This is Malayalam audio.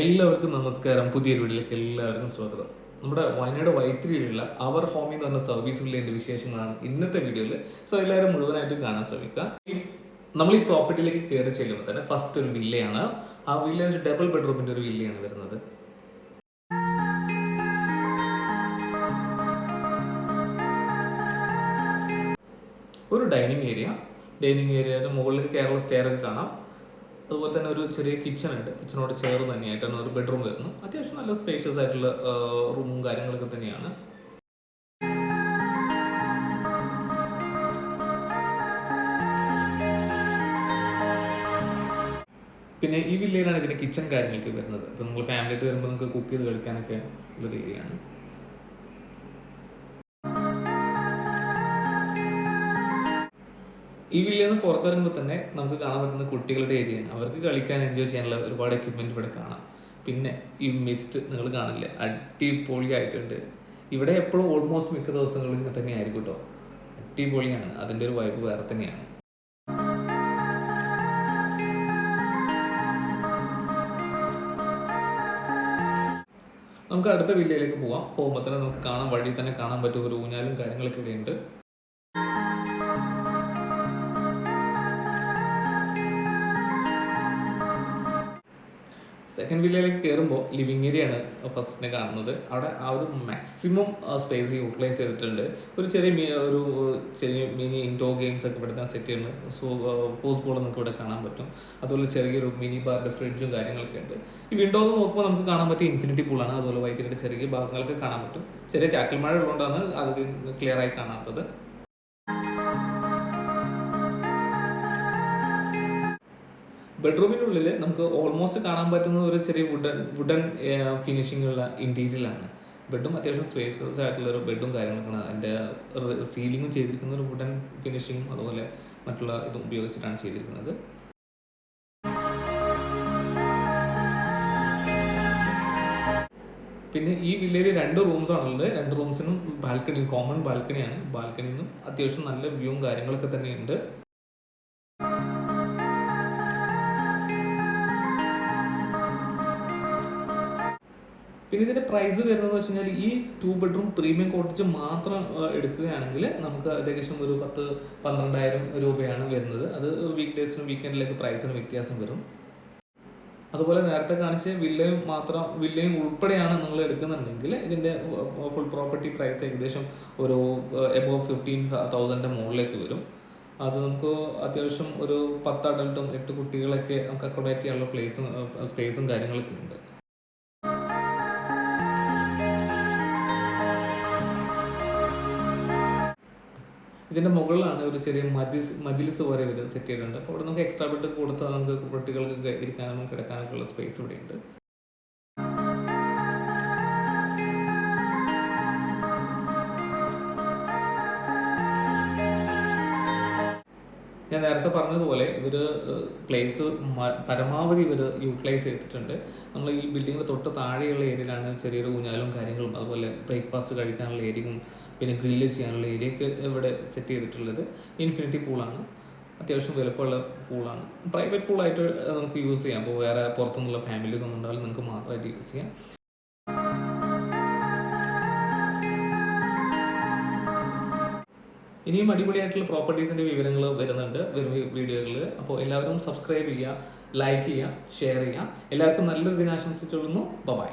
എല്ലാവർക്കും നമസ്കാരം. പുതിയൊരു വീട്ടിലേക്ക് എല്ലാവർക്കും സ്വാഗതം. നമ്മുടെ വയനാട് വൈത്തിരിയിലുള്ള അവർ ഹോമി എന്ന് പറഞ്ഞ സർവീസ് എന്റെ വിശേഷങ്ങളാണ് ഇന്നത്തെ വീഡിയോയിൽ. സോ എല്ലാവരും മുഴുവനായിട്ടും കാണാൻ ശ്രമിക്കുക. നമ്മൾ ഈ പ്രോപ്പർട്ടിയിലേക്ക് കയറി ചെല്ലുമ്പോൾ തന്നെ ഫസ്റ്റ് ഒരു വില്ലയാണ്. ആ വില്ല ഡബിൾ ബെഡ്റൂമിന്റെ ഒരു വില്ലയാണ് വരുന്നത്. ഒരു ഡൈനിങ് ഏരിയ. ഡൈനിങ് ഏരിയയുടെ മുകളിൽ കേരള സ്റ്റെയർ കാണാം. അതുപോലെ തന്നെ ഒരു ചെറിയ കിച്ചൺ ഉണ്ട്. കിച്ചണോട് ചേർന്ന് തന്നെയായിട്ടാണ് ഒരു ബെഡ്റൂം വരുന്നത്. അത്യാവശ്യം നല്ല സ്പേഷ്യസ് ആയിട്ടുള്ള റൂമും കാര്യങ്ങളൊക്കെ തന്നെയാണ്. പിന്നെ ഈ വില്ലയിലാണ് ഇതിന്റെ കിച്ചൺ കാര്യങ്ങളൊക്കെ വരുന്നത്. ഇപ്പൊ നിങ്ങൾ ഫാമിലി ആയിട്ട് വരുമ്പോൾ നമുക്ക് കുക്ക് ചെയ്ത് കഴിക്കാനൊക്കെ ഉള്ള ഏരിയ ഈ വില്ലയിൽ നിന്ന് പുറത്തിറങ്ങുമ്പോൾ തന്നെ നമുക്ക് കാണാൻ പറ്റുന്ന കുട്ടികളുടെ ഏരിയയാണ് അവർക്ക് കളിക്കാൻ എൻജോയ് ചെയ്യാനുള്ള ഒരുപാട് എക്യുപ്മെന്റ് ഇവിടെ കാണാം. പിന്നെ ഈ മിസ്റ്റ് നിങ്ങൾ കാണില്ല? അടിപൊളിയായിട്ടുണ്ട്. ഇവിടെ എപ്പോഴും ഓൾമോസ്റ്റ് മിക്ക ദിവസങ്ങളും ഇങ്ങനെ തന്നെ ആയിരിക്കും കേട്ടോ അടിപൊളിയാണ്. അതിന്റെ ഒരു വൈബ് വേറെ തന്നെയാണ്. നമുക്ക് അടുത്ത വില്ലയിലേക്ക് പോവാം. പോകുമ്പോൾ തന്നെ നമുക്ക് കാണാൻ വഴി തന്നെ കാണാൻ പറ്റും ഒരു ഊഞ്ഞാലും കാര്യങ്ങളൊക്കെ ഇവിടെ സെക്കൻഡ് വില്ലയിലേക്ക് കയറുമ്പോൾ ലിവിങ് ഏരിയയാണ് ഫസ്റ്റിനെ കാണുന്നത്. അവിടെ ആ ഒരു മാക്സിമം സ്പേസ് യൂട്ടിലൈസ് ചെയ്തിട്ടുണ്ട്. ഒരു ചെറിയ ഒരു ചെറിയ മിനി ഇൻഡോർ ഗെയിംസ് ഒക്കെ ഇവിടെ സെറ്റ് ചെയ്യുന്നത്. സോ പോസ് ബോൾ നമുക്ക് ഇവിടെ കാണാൻ പറ്റും. അതുപോലെ ചെറിയൊരു മിനി ബാറിന്റെ ഫ്രിഡ്ജും കാര്യങ്ങളൊക്കെ ഉണ്ട്. ഈ വിൻഡോ എന്ന് നോക്കുമ്പോൾ നമുക്ക് കാണാൻ പറ്റിയ ഇൻഫിനിറ്റി പൂളാണ് അതുപോലെ വൈദ്യുതിയുടെ ചെറിയ ഭാഗങ്ങളൊക്കെ കാണാൻ പറ്റും. ചെറിയ ചാക്കൽ മഴ ഉള്ളതുകൊണ്ടാണ് അത് ക്ലിയർ ആയി കാണാത്തത്. ബെഡ്റൂമിനുള്ളിൽ നമുക്ക് ഓൾമോസ്റ്റ് കാണാൻ പറ്റുന്ന ഒരു ചെറിയ വുഡൻ വുഡൻ ഫിനിഷിംഗ് ഉള്ള ഇന്റീരിയലാണ് ബെഡും അത്യാവശ്യം സ്പേഷ്യസ് ആയിട്ടുള്ള ഒരു ബെഡും കാര്യങ്ങളൊക്കെയാണ് അതിന്റെ സീലിങ്ങും ചെയ്തിരിക്കുന്ന ഒരു വുഡൻ ഫിനിഷിങ്ങും അതുപോലെ മറ്റുള്ള ഇതും ഉപയോഗിച്ചിട്ടാണ് ചെയ്തിരിക്കുന്നത്. പിന്നെ ഈ വില്ലയിൽ രണ്ട് റൂംസ് ആണുള്ളത്. രണ്ട് റൂംസിനും ബാൽക്കണി കോമൺ ബാൽക്കണിയാണ് ബാൽക്കണിയിൽ അത്യാവശ്യം നല്ല വ്യൂവും കാര്യങ്ങളൊക്കെ തന്നെയുണ്ട്. പിന്നെ ഇതിന്റെ പ്രൈസ് വരുന്നത് വെച്ച് കഴിഞ്ഞാൽ ഈ ടു ബെഡ്റൂം പ്രീമിയം കോട്ടേജ് മാത്രം എടുക്കുകയാണെങ്കിൽ നമുക്ക് ഏകദേശം ഒരു പത്ത് പന്ത്രണ്ടായിരം രൂപയാണ് വരുന്നത്. അത് വീക്ക് ഡേയ്സിനും വീക്കെൻഡിലേക്ക് പ്രൈസിന് വ്യത്യാസം വരും. അതുപോലെ നേരത്തെ കാണിച്ച വില്ലയും മാത്രം വില്ലയും ഉൾപ്പെടെയാണ് നിങ്ങൾ എടുക്കുന്നുണ്ടെങ്കിൽ ഇതിന്റെ ഫുൾ പ്രോപ്പർട്ടി പ്രൈസ് ഏകദേശം ഒരു എബോവ് ഫിഫ്റ്റീൻ തൗസൻഡിന്റെ മുകളിലേക്ക് വരും. അത് നമുക്ക് അത്യാവശ്യം ഒരു പത്ത് അഡൾട്ടും എട്ട് കുട്ടികളൊക്കെ നമുക്ക് അക്കോമഡേറ്റ് ചെയ്യാനുള്ള പ്ലേസും സ്പേസും കാര്യങ്ങളൊക്കെ ഉണ്ട്. ഇതിന്റെ മുകളിലാണ് ഒരു ചെറിയ മജിസ് മജിലിസ് പോലെ ഇവർ സെറ്റ് ചെയ്തിട്ടുണ്ട്. അപ്പോൾ അവിടെ നമുക്ക് എക്സ്ട്രാ ബെഡ് കൊടുത്താൽ നമുക്ക് കുട്ടികൾക്ക് ഇരിക്കാനും കിടക്കാനൊക്കെ ഉള്ള സ്പേസ് ഇവിടെ ഞാൻ നേരത്തെ പറഞ്ഞതുപോലെ ഇവർ പ്ലേസ് പരമാവധി ഇവർ യൂട്ടിലൈസ് ചെയ്തിട്ടുണ്ട്. നമ്മൾ ഈ ബിൽഡിങ്ങിന് തൊട്ട് താഴെയുള്ള ഏരിയയിലാണ് ചെറിയൊരു ഊഞ്ഞാലും കാര്യങ്ങളും അതുപോലെ ബ്രേക്ക്ഫാസ്റ്റ് കഴിക്കാനുള്ള ഏരിയയും പിന്നെ ഗ്രില്ല് ചെയ്യാനുള്ള ഏരിയയൊക്കെ ഇവിടെ സെറ്റ് ചെയ്തിട്ടുള്ളത്. ഇൻഫിനിറ്റി പൂളാണ് അത്യാവശ്യം വലുപ്പമുള്ള പൂളാണ് പ്രൈവറ്റ് പൂളായിട്ട് നമുക്ക് യൂസ് ചെയ്യാം. അപ്പോൾ വേറെ പുറത്തുനിന്നുള്ള ഫാമിലീസ് ഒന്നും ഉണ്ടാവില്ല നിങ്ങൾക്ക് മാത്രമായിട്ട് യൂസ് ചെയ്യാം. ഇനിയും അടിപൊളിയായിട്ടുള്ള പ്രോപ്പർട്ടീസിന്റെ വിവരങ്ങൾ വരുന്നുണ്ട് വരും വീഡിയോകളിൽ അപ്പോൾ എല്ലാവരും സബ്സ്ക്രൈബ് ചെയ്യുക ലൈക്ക് ചെയ്യുക ഷെയർ ചെയ്യുക. എല്ലാവർക്കും നല്ലൊരു ദിനം ആശംസിച്ചുകൊള്ളുന്നു ബൈ